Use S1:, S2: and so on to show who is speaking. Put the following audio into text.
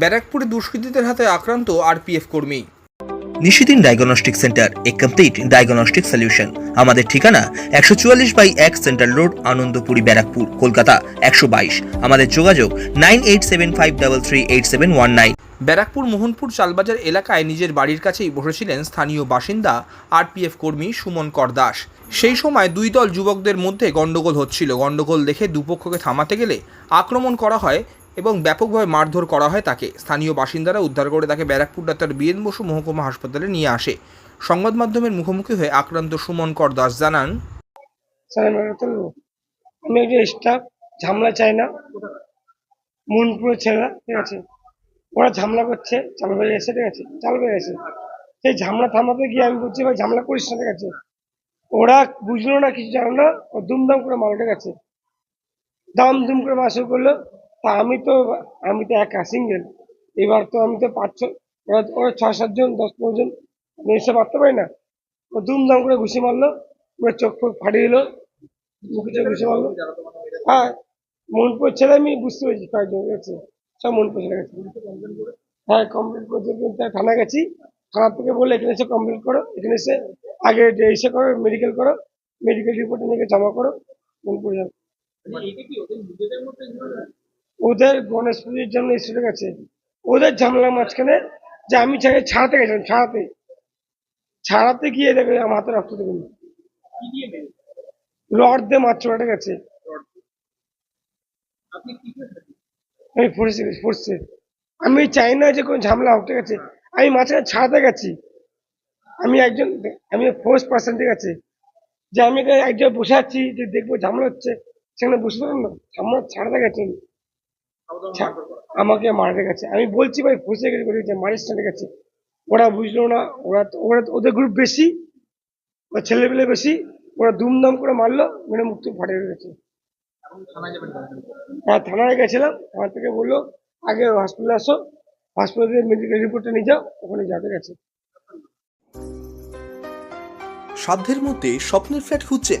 S1: ব্যারাকপুরে দুষ্কৃতীদের হাতে আক্রান্ত আরপিএফ কর্মী।
S2: নিশিদিন ডায়াগনস্টিক সেন্টার এ কমপ্লিট ডায়াগনস্টিক সলিউশন। আমাদের ঠিকানা একশো চুয়াল্লিশ বাই এক সেন্ট্রাল রোড আনন্দপুরি ব্যারাকপুর কলকাতা একশো বাইশ। আমাদের যোগাযোগ nine eight seven five double three eight seven one nine.
S1: Barrackpore Mohanpur Chalbazar এলাকায় নিজের বাড়ির কাছেই বসেছিলেন স্থানীয় বাসিন্দা আরপিএফ কর্মী সুমন কর দাস। সেই সময় দুই দল যুবকদের মধ্যে গন্ডগোল হচ্ছিল। গন্ডগোল দেখে দুপক্ষকে থামাতে গেলে আক্রমণ করা হয় এবং ব্যাপকভাবে মারধর করা হয় তাকে। স্থানীয় বাসিন্দারা উদ্ধার করে তাকে ব্যারাকপুর ডাক্তার বিএন বসু মহকুমা হাসপাতালে নিয়ে আসে। সংবাদ মাধ্যমের মুখোমুখি হয়ে আক্রান্ত সুমন কর দাস জানান
S3: আমি একটা স্টাফ ঝামেলা চাই না। মনপুরের ছেলেরা, ঠিক আছে? ওরা ঝামেলা করছে, চাল বেড়ে এসে ঠিক আছে? চাল বেড়ে এসে সেই ঝামেলা থামাতে গিয়ে আমি বলছি, ভাই, ঝামেলা করিস না, ঠিক আছে? ওরা বুঝলো না, কিছু জানো না, ও দুমদাম করে মারো ঠিক আছে দাম দুম করে মার করল। তা আমি তো আমি তো একা সিঙ্গেল এবার তো আমি তো পাঁচ ওরা ওরা ছয় সাতজন দশ পনেরো জন, আমি এসে মারতে পারি না। ও দুমদাম করে ঘুষি মারলো, পুরো চোখ ফোক ফাটিয়ে দিল, মুখে চোখ ঘুষি মারলো। হ্যাঁ মনপুর ছেলে আমি বুঝতে পেরেছি কয়েকজন গেছে সব মনপুর ছেলে গেছে। হ্যাঁ কমপ্লিট করতে কিন্তু থানা গেছি। থানা থেকে বলে এখানে এসে কমপ্লিট করো, এখানে এসে আগে এসে করো মেডিকেল করো মেডিকেল রিপোর্ট নিয়ে জমা করো, মনপুর যাও। ওদের গণেশ পুজোর জন্য এসে গেছে। ওদের ঝামেলার মাঝখানে যে আমি ছাড়ে ছাড়াতে গেছিলাম ছাড়াতে। ছাড়াতে গিয়ে দেখে আমার হাতে রক্ত দেখুন। রড দিয়ে মারছে ওটা গেছে। আমি ফোর্সে ফোর্সে আমি চাই না যে কোনো ঝামেলা হোক ঠিক আছে? আমি মাঝখানে ছাড়াতে গেছি। আমি একজন আমি ফোর্স পার্সেন্ট ঠিক আছে? যে আমি একজন বসে আছি যে দেখব ঝামেলা হচ্ছে সেখানে বসে থাকুন না। ঝামেলা ছাড়াতে গেছেন ছা- আমাকে মারতে গেছে। আমি বলছি ভাই ফসে গেছে না ঠিক আছে? ওরা বুঝলো না ওরা ওরা ওদের গ্রুপ বেশি ওরা ছেলেপেলে বেশি ওরা দুমদাম করে মারলো মেরে মুক্তি ফাটিয়ে গেছে হ্যাঁ থানায় গেছিলাম থানা থেকে বলল আগে হসপিটালে আসো হসপিটালে মেডিকেল রিপোর্টটা নিয়ে যাও ওখানে যাতে গেছে।
S2: সাধ্যের মধ্যে স্বপ্নের ফ্ল্যাট খুঁজছেন